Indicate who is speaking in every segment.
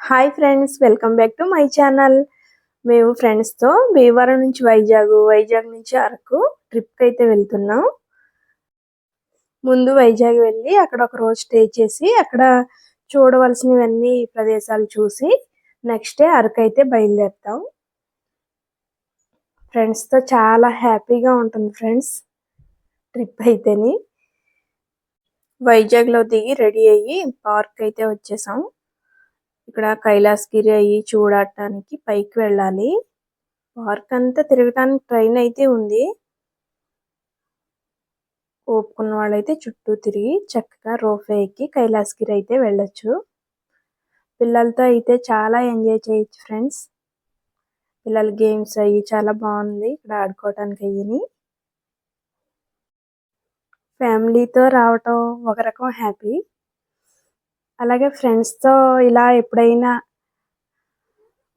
Speaker 1: Hi friends welcome back to my channel మేము ఫ్రెండ్స్తో భీమవరం నుంచి వైజాగ్ వైజాగ్ నుంచి అరకు ట్రిప్కి అయితే వెళ్తున్నాం. ముందు వైజాగ్ వెళ్ళి అక్కడ ఒక రోజు స్టే చేసి అక్కడ చూడవలసినవన్నీ ప్రదేశాలు చూసి నెక్స్ట్ డే అరకు అయితే బయలుదేరుతాం. ఫ్రెండ్స్తో చాలా హ్యాపీగా ఉంటుంది ఫ్రెండ్స్ ట్రిప్ అయితేని. వైజాగ్లో దిగి రెడీ అయ్యి పార్క్ అయితే వచ్చేసాం. ఇక్కడ కైలాసగిరి అయ్యి చూడటానికి పైకి వెళ్ళాలి. పార్క్ అంతా తిరగటానికి ట్రైన్ అయితే ఉంది. ఓపుకున్న వాళ్ళైతే చుట్టూ తిరిగి చక్కగా రోఫే ఎక్కి కైలాసగిరి అయితే వెళ్ళొచ్చు. పిల్లలతో అయితే చాలా ఎంజాయ్ చేయొచ్చు ఫ్రెండ్స్. పిల్లల గేమ్స్ అయ్యి చాలా బాగుంది ఇక్కడ ఆడుకోవటానికి అయ్యి ఫ్యామిలీతో రావటం ఒక రకం హ్యాపీ. అలాగే ఫ్రెండ్స్తో ఇలా ఎప్పుడైనా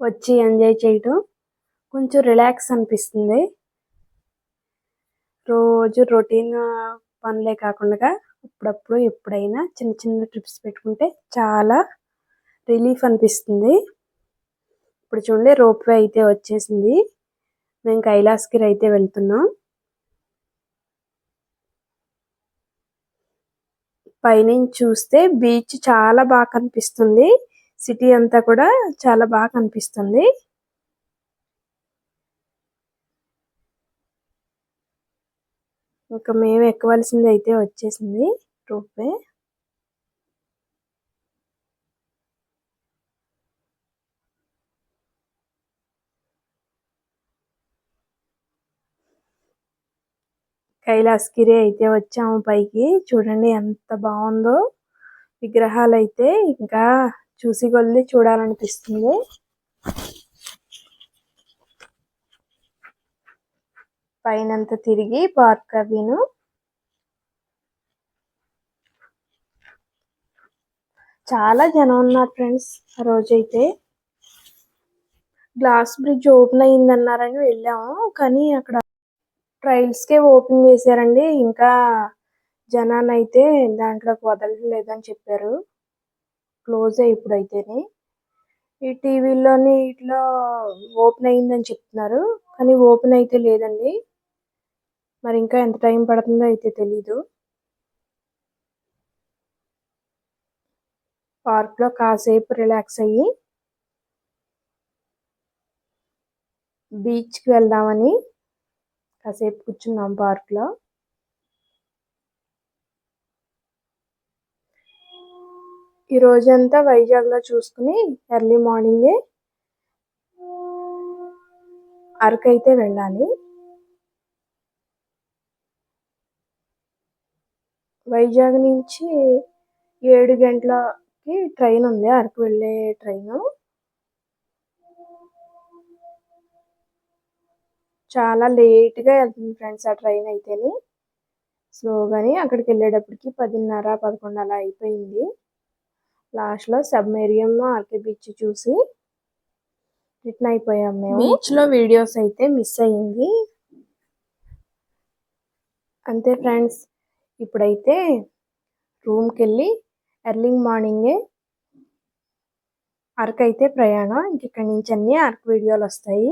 Speaker 1: వచ్చి ఎంజాయ్ చేయటం కొంచెం రిలాక్స్ అనిపిస్తుంది. రోజు రొటీన్ పనులే కాకుండా అప్పుడప్పుడు ఎప్పుడైనా చిన్న చిన్న ట్రిప్స్ పెట్టుకుంటే చాలా రిలీఫ్ అనిపిస్తుంది. ఇప్పుడు చూడండి రోప్వే అయితే వచ్చేసింది. మేము కైలాసగిరి అయితే వెళ్తున్నాం. పైనుంచి చూస్తే బీచ్ చాలా బాగా కనిపిస్తుంది. సిటీ అంతా కూడా చాలా బాగా కనిపిస్తుంది. ఇంకా మేము ఎక్కవలసింది అయితే వచ్చేసింది రోప్వే కైలాసగిరి అయితే వచ్చాము పైకి. చూడండి ఎంత బాగుందో. విగ్రహాలు అయితే ఇంకా చూసి కొద్ది చూడాలనిపిస్తుంది. పైనంతా తిరిగి పార్క్ అవిను చాలా జనం ఉన్నారు ఫ్రెండ్స్ ఆ రోజైతే. గ్లాస్ బ్రిడ్జ్ ఓపెన్ అయిందన్నారని వెళ్ళాము. కానీ అక్కడ ట్రయల్స్కే ఓపెన్ చేశారండి. ఇంకా జనాన్ని అయితే దాంట్లోకి వదలలేదని చెప్పారు. క్లోజ్ ఇప్పుడైతేనే. ఈ టీవీలోని ఇట్లా ఓపెన్ అయిందని చెప్తున్నారు. కానీ ఓపెన్ అయితే లేదండి. మరి ఇంకా ఎంత టైం పడుతుందో అయితే తెలీదు. పార్క్లో కాసేపు రిలాక్స్ అయ్యి బీచ్కి వెళ్దామని కాసేపు కూర్చున్నాం పార్క్లో. ఈ రోజంతా వైజాగ్లో చూసుకుని ఎర్లీ మార్నింగే అరకు అయితే వెళ్ళాలి. వైజాగ్ నుంచి ఏడు గంటలకి ట్రైన్ ఉంది అరకు వెళ్ళే ట్రైను. చాలా లేట్గా వెళ్తుంది ఫ్రెండ్స్ ఆ ట్రైన్ అయితేని. స్లోగాని అక్కడికి వెళ్ళేటప్పటికి పదిన్నర పదకొండు అలా అయిపోయింది. లాస్ట్లో సబ్మెరియం ఆర్కే బీచ్ చూసి రిటర్న్ అయిపోయాం మేము. బీచ్లో వీడియోస్ అయితే మిస్ అయ్యింది అంతే ఫ్రెండ్స్ ఇప్పుడైతే రూమ్కి వెళ్ళి ఎర్లీ మార్నింగే అరకు అయితే ప్రయాణం. ఇంక ఇక్కడి నుంచి అన్ని అరకు వీడియోలు వస్తాయి.